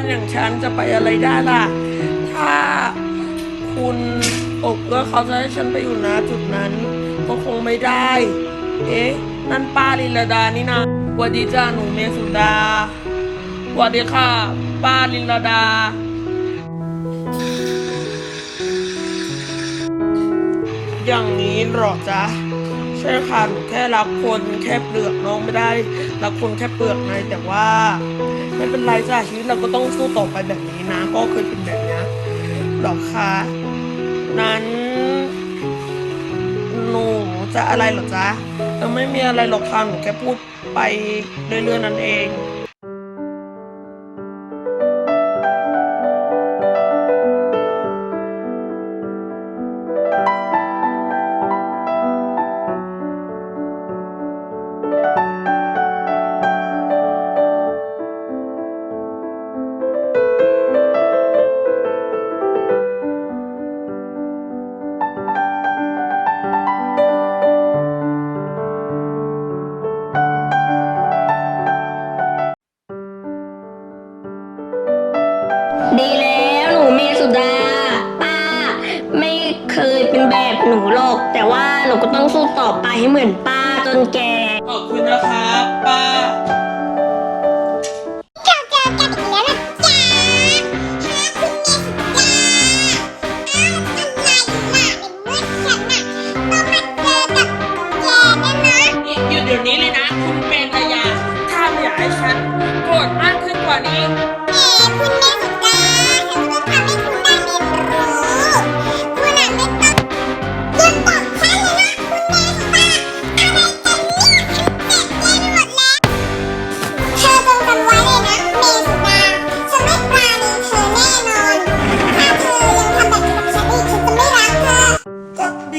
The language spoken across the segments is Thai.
านอย่างฉันจะไปอะไรได้ล่ะ ถ้าคุณอกเอื้อเขาจะให้ฉันไปอยู่นะจุดนั้น ก็คงไม่ได้ เอ๊ะ นั่นป้าลิลดานี่นะสวัสดีจ้าหนูเมสุดาสวัสดีค่ะ ป้าลิลดาอย่างนี้หรอจ๊ะใช่ค่ะหนูแค่รักคนแค่เปลือกน้องไม่ได้ รักคนแค่เปลือกในแต่ว่า ไม่เป็นไรจ้ะชีวิตเราก็ต้องสู้ต่อไปแบบนี้นะ ก็เคยเป็นแบบนี้หรอคะนั้นหนูจะอะไรหรอจ๊ะไม่มีอะไรหรอกค่ะหนูแค่พูดไปเรื่อยๆนั่นเอง เคยเป็นแบบหนูหรอก แต่ว่าหนูก็ต้องสู้ต่อไปให้เหมือนป้าจนแก่ขอบคุณนะครับป้าเราเจอกันอีกแล้วนะจ๊ะฮะคุณเมสุดาอ้าวอะไรล่ะในเมื่อฉันน่ะต้องมาเจอกับแกเนี่ยนะหยุดเดี๋ยวนี้เลยนะ คุณเป็นระยะถ้าไม่อยากให้ฉันโกรธมากขึ้นกว่านี้เอ๋คุณเม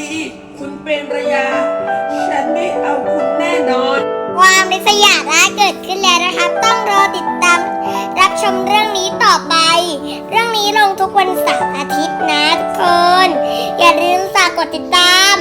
ดี คุณเป็นระยะฉันไม่เอาคุณแน่นอน ความริษยาร้ายเกิดขึ้นแล้วนะครับ ต้องรอติดตาม รับชมเรื่องนี้ต่อไป เรื่องนี้ลงทุกวันเสาร์อาทิตย์นะทุกคน อย่าลืมฝากกดติดตาม